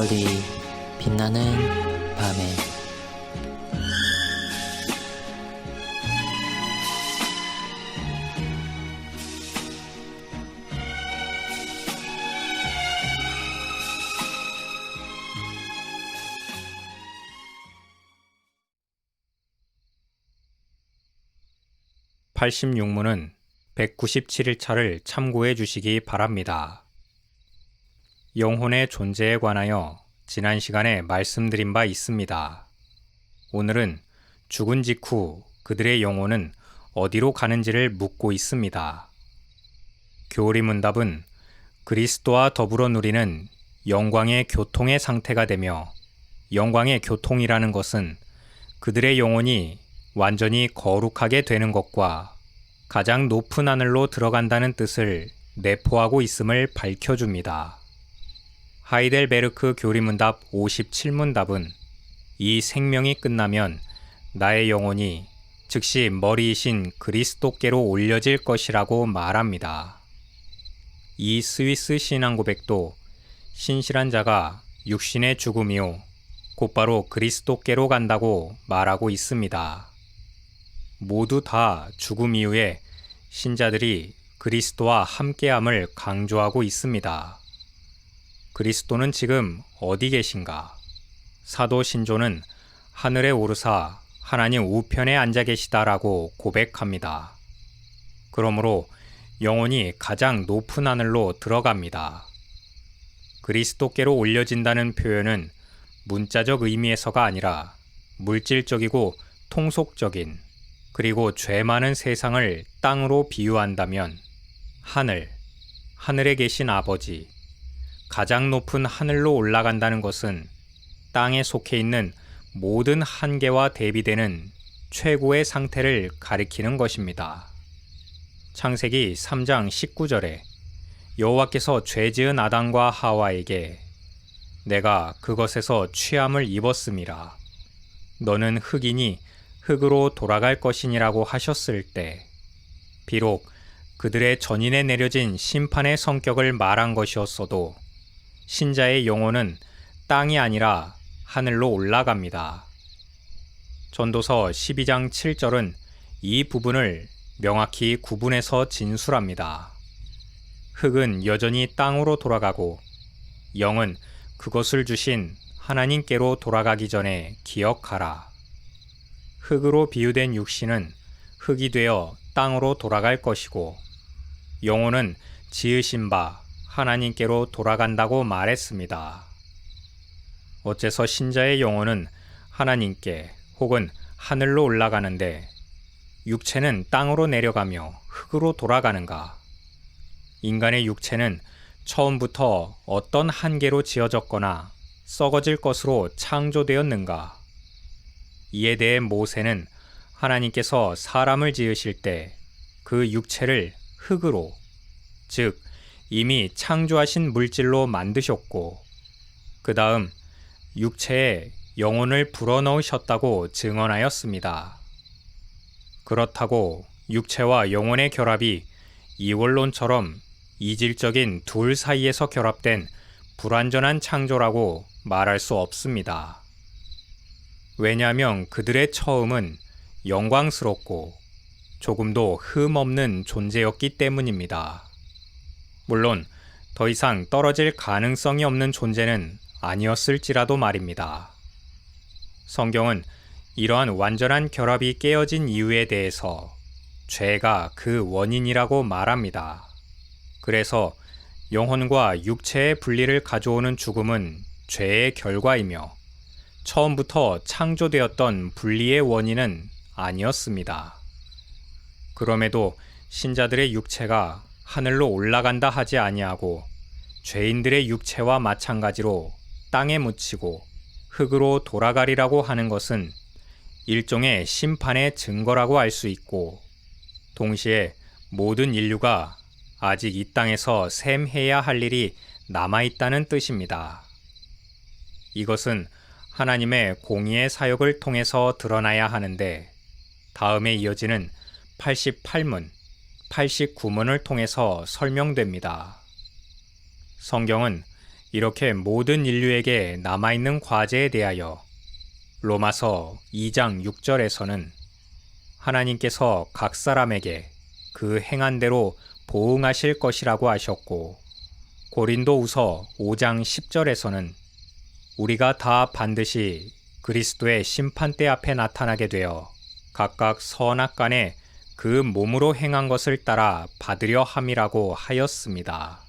별이 빛나는 밤에 (86문은) 197일차를 참고해 주시기 바랍니다. 영혼의 존재에 관하여 지난 시간에 말씀드린 바 있습니다. 오늘은 죽은 직후 그들의 영혼은 어디로 가는지를 묻고 있습니다. 교리 문답은 그리스도와 더불어 누리는 영광의 교통의 상태가 되며 영광의 교통이라는 것은 그들의 영혼이 완전히 거룩하게 되는 것과 가장 높은 하늘로 들어간다는 뜻을 내포하고 있음을 밝혀줍니다. 하이델베르크 교리문답 57문답은 이 생명이 끝나면 나의 영혼이 즉시 머리이신 그리스도께로 올려질 것이라고 말합니다. 이 스위스 신앙 고백도 신실한 자가 육신의 죽음이요 곧바로 그리스도께로 간다고 말하고 있습니다. 모두 다 죽음 이후에 신자들이 그리스도와 함께함을 강조하고 있습니다. 그리스도는 지금 어디 계신가? 사도 신조는 하늘에 오르사 하나님 우편에 앉아 계시다라고 고백합니다. 그러므로 영혼이 가장 높은 하늘로 들어갑니다. 그리스도께로 올려진다는 표현은 문자적 의미에서가 아니라 물질적이고 통속적인 그리고 죄 많은 세상을 땅으로 비유한다면 하늘, 하늘에 계신 아버지, 가장 높은 하늘로 올라간다는 것은 땅에 속해 있는 모든 한계와 대비되는 최고의 상태를 가리키는 것입니다. 창세기 3장 19절에 여호와께서 죄 지은 아담과 하와에게 내가 그것에서 취함을 입었음이라 너는 흑이니 흙으로 돌아갈 것이니라고 하셨을 때 비록 그들의 전인에 내려진 심판의 성격을 말한 것이었어도 신자의 영혼은 땅이 아니라 하늘로 올라갑니다. 전도서 12장 7절은 이 부분을 명확히 구분해서 진술합니다. 흙은 여전히 땅으로 돌아가고 영은 그것을 주신 하나님께로 돌아가기 전에 기억하라. 흙으로 비유된 육신은 흙이 되어 땅으로 돌아갈 것이고 영혼은 지으신 바 하나님께로 돌아간다고 말했습니다. 어째서 신자의 영혼은 하나님께 혹은 하늘로 올라가는데 육체는 땅으로 내려가며 흙으로 돌아가는가? 인간의 육체는 처음부터 어떤 한계로 지어졌거나 썩어질 것으로 창조되었는가? 이에 대해 모세는 하나님께서 사람을 지으실 때 그 육체를 흙으로, 즉, 이미 창조하신 물질로 만드셨고, 그 다음 육체에 영혼을 불어넣으셨다고 증언하였습니다. 그렇다고 육체와 영혼의 결합이 이원론처럼 이질적인 둘 사이에서 결합된 불완전한 창조라고 말할 수 없습니다. 왜냐하면 그들의 처음은 영광스럽고 조금도 흠 없는 존재였기 때문입니다. 물론 더 이상 떨어질 가능성이 없는 존재는 아니었을지라도 말입니다. 성경은 이러한 완전한 결합이 깨어진 이유에 대해서 죄가 그 원인이라고 말합니다. 그래서 영혼과 육체의 분리를 가져오는 죽음은 죄의 결과이며 처음부터 창조되었던 분리의 원인은 아니었습니다. 그럼에도 신자들의 육체가 하늘로 올라간다 하지 아니하고 죄인들의 육체와 마찬가지로 땅에 묻히고 흙으로 돌아가리라고 하는 것은 일종의 심판의 증거라고 할수 있고 동시에 모든 인류가 아직 이 땅에서 샘해야 할 일이 남아 있다는 뜻입니다. 이것은 하나님의 공의의 사역을 통해서 드러나야 하는데 다음에 이어지는 88문, 89문을 통해서 설명됩니다. 성경은 이렇게 모든 인류에게 남아있는 과제에 대하여 로마서 2장 6절에서는 하나님께서 각 사람에게 그 행한 대로 보응하실 것이라고 하셨고 고린도 우서 5장 10절에서는 우리가 다 반드시 그리스도의 심판대 앞에 나타나게 되어 각각 선악 간에 그 몸으로 행한 것을 따라 받으려 함이라고 하였습니다.